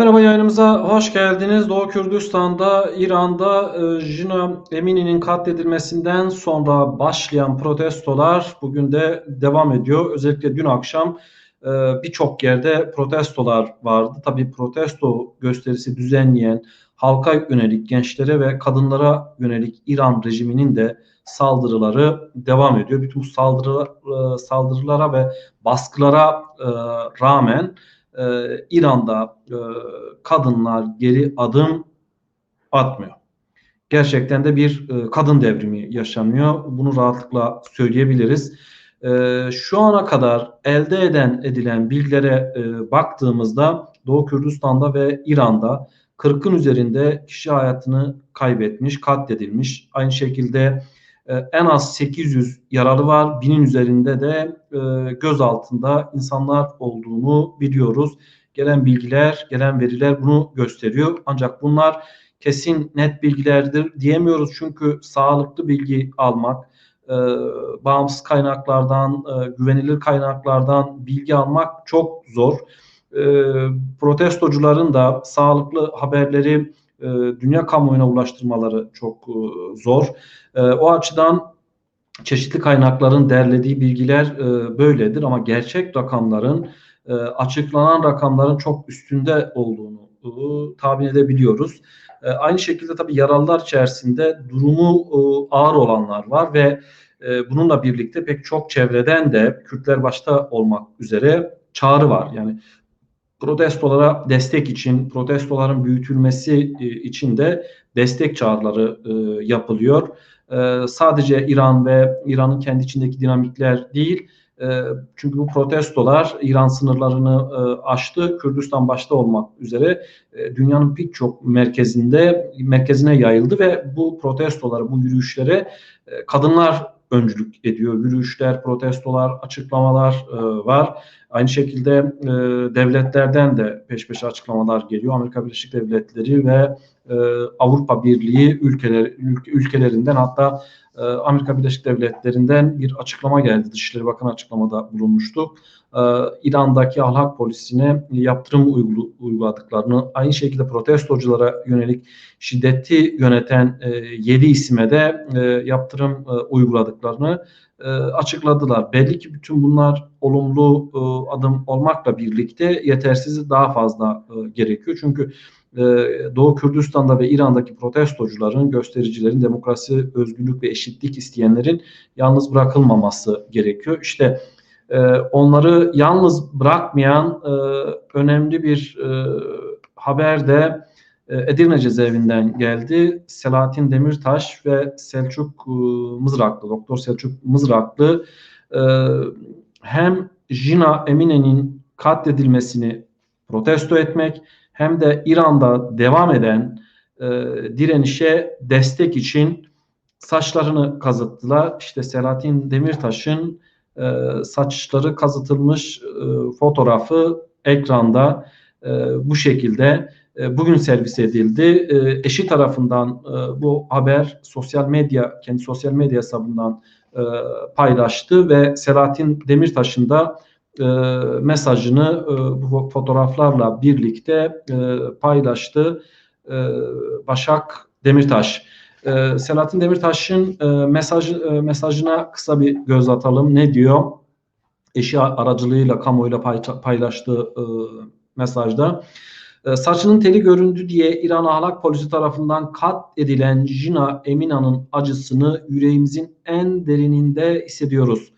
Merhaba yayınımıza hoş geldiniz. Doğu Kürdistan'da, İran'da e, Jina Emini'nin katledilmesinden sonra başlayan protestolar bugün de devam ediyor. Özellikle dün akşam e, birçok yerde protestolar vardı. Tabii protesto gösterisi düzenleyen halka yönelik gençlere ve kadınlara yönelik İran rejiminin de saldırıları devam ediyor. Bütün bu e, saldırılara ve baskılara rağmen e, İran'da e, kadınlar geri adım atmıyor. Gerçekten de bir e, kadın devrimi yaşanıyor. Bunu rahatlıkla söyleyebiliriz. E, şu ana kadar elde eden edilen bilgilere e, baktığımızda Doğu Kürdistan'da ve İran'da 40'ın üzerinde kişi hayatını kaybetmiş, katledilmiş. Aynı şekilde en az 800 yaralı var. Binin üzerinde de e, göz altında insanlar olduğunu biliyoruz. Gelen bilgiler, gelen veriler bunu gösteriyor. Ancak bunlar kesin net bilgilerdir diyemiyoruz. Çünkü sağlıklı bilgi almak, e, bağımsız kaynaklardan, e, güvenilir kaynaklardan bilgi almak çok zor. Protestocuların da sağlıklı haberleri e, dünya kamuoyuna ulaştırmaları çok e, zor. E, o açıdan çeşitli kaynakların derlediği bilgiler böyledir ama gerçek rakamların açıklanan rakamların çok üstünde olduğunu tahmin edebiliyoruz. Aynı şekilde tabii yaralılar içerisinde durumu ağır olanlar var ve bununla birlikte pek çok çevreden de Kürtler başta olmak üzere çağrı var. Yani protestolara destek için, protestoların büyütülmesi e, için de destek çağrıları e, yapılıyor. E, sadece İran ve İran'ın kendi içindeki dinamikler değil, çünkü bu protestolar İran sınırlarını aştı, Kürdistan başta olmak üzere dünyanın pek çok merkezinde merkezine yayıldı ve bu protestolara, bu yürüyüşlere kadınlar öncülük ediyor. Yürüyüşler, protestolar, açıklamalar e, var. Aynı şekilde e, devletlerden de peş peşe açıklamalar geliyor. Amerika Birleşik Devletleri ve e, Avrupa Birliği ülkeler, ülke, ülkelerinden hatta e, Amerika Birleşik Devletleri'nden bir açıklama geldi. Dışişleri Bakanı açıklamada bulunmuştu. E, İran'daki ahlak polisine yaptırım uyguladıklarını, aynı şekilde protestoculara yönelik şiddeti yöneten e, 7 isime de yaptırım uyguladıklarını açıkladılar. Belli ki bütün bunlar olumlu adım olmakla birlikte yetersiz daha fazla gerekiyor. Çünkü Doğu Kürdistan'da ve İran'daki protestocuların, göstericilerin, demokrasi, özgürlük ve eşitlik isteyenlerin yalnız bırakılmaması gerekiyor. İşte e, onları yalnız bırakmayan e, önemli bir e, haber de Edirne cezaevinden geldi. Selahattin Demirtaş ve Selçuk Mızraklı, Doktor Selçuk Mızraklı hem Jina Emine'nin katledilmesini protesto etmek hem de İran'da devam eden direnişe destek için saçlarını kazıttılar. İşte Selahattin Demirtaş'ın saçları kazıtılmış fotoğrafı ekranda bu şekilde e, bugün servis edildi. E, eşi tarafından e, bu haber sosyal medya, kendi sosyal medya hesabından paylaştı ve Selahattin Demirtaş'ın da mesajını bu fotoğraflarla birlikte paylaştı. Başak Demirtaş. Selahattin Demirtaş'ın mesaj, mesajına kısa bir göz atalım. Ne diyor? Eşi aracılığıyla kamuoyuyla paylaştığı mesajda. Ee, saçının teli göründü diye İran ahlak polisi tarafından kat edilen Jina Emina'nın acısını yüreğimizin en derininde hissediyoruz.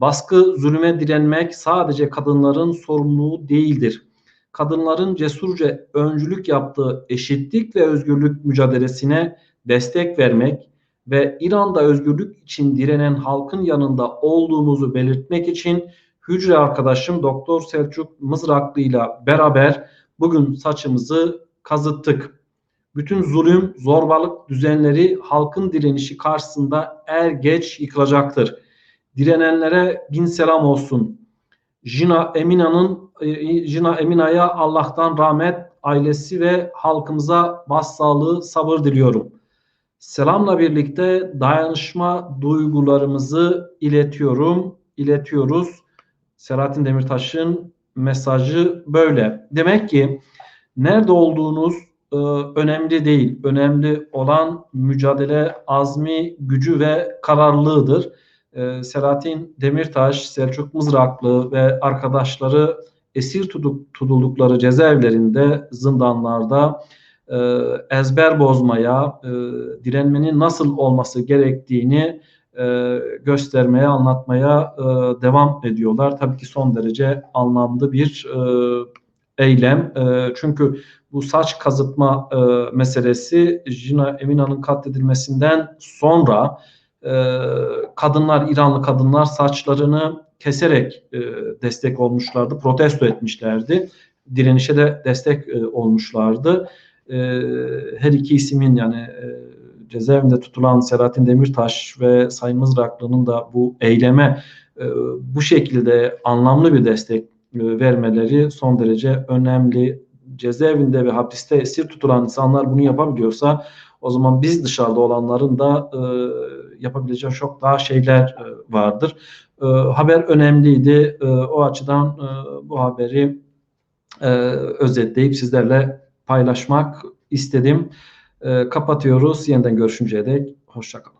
Baskı, zulüme direnmek sadece kadınların sorumluluğu değildir. Kadınların cesurca öncülük yaptığı eşitlik ve özgürlük mücadelesine destek vermek ve İran'da özgürlük için direnen halkın yanında olduğumuzu belirtmek için hücre arkadaşım Doktor Selçuk Mızraklı ile beraber Bugün saçımızı kazıttık. Bütün zulüm, zorbalık düzenleri halkın direnişi karşısında er geç yıkılacaktır. Direnenlere bin selam olsun. Jina Emina'nın e, Jina Emina'ya Allah'tan rahmet, ailesi ve halkımıza başsağlığı, sabır diliyorum. Selamla birlikte dayanışma duygularımızı iletiyorum, iletiyoruz. Selahattin Demirtaş'ın mesajı böyle. Demek ki Nerede olduğunuz e, önemli değil. Önemli olan mücadele azmi, gücü ve kararlılığıdır. E, Selahattin Demirtaş, Selçuk Mızraklı ve arkadaşları esir tutuldukları cezaevlerinde, zindanlarda e, ezber bozmaya, e, direnmenin nasıl olması gerektiğini e, göstermeye, anlatmaya e, devam ediyorlar. Tabii ki son derece anlamlı bir e, eylem. E, çünkü bu saç kazıtma e, meselesi Jina Emina'nın katledilmesinden sonra kadınlar, İranlı kadınlar saçlarını keserek e, destek olmuşlardı, protesto etmişlerdi. Direnişe de destek e, olmuşlardı. E, her iki isimin yani e, cezaevinde tutulan Selahattin Demirtaş ve Sayın Mızraklı'nın da bu eyleme bu şekilde anlamlı bir destek vermeleri son derece önemli. Cezaevinde ve hapiste esir tutulan insanlar bunu yapabiliyorsa o zaman biz dışarıda olanların da e, yapabileceği çok daha şeyler e, vardır. E, haber önemliydi. E, o açıdan e, bu haberi e, özetleyip sizlerle paylaşmak istedim. E, kapatıyoruz. Yeniden görüşünceye dek hoşçakalın.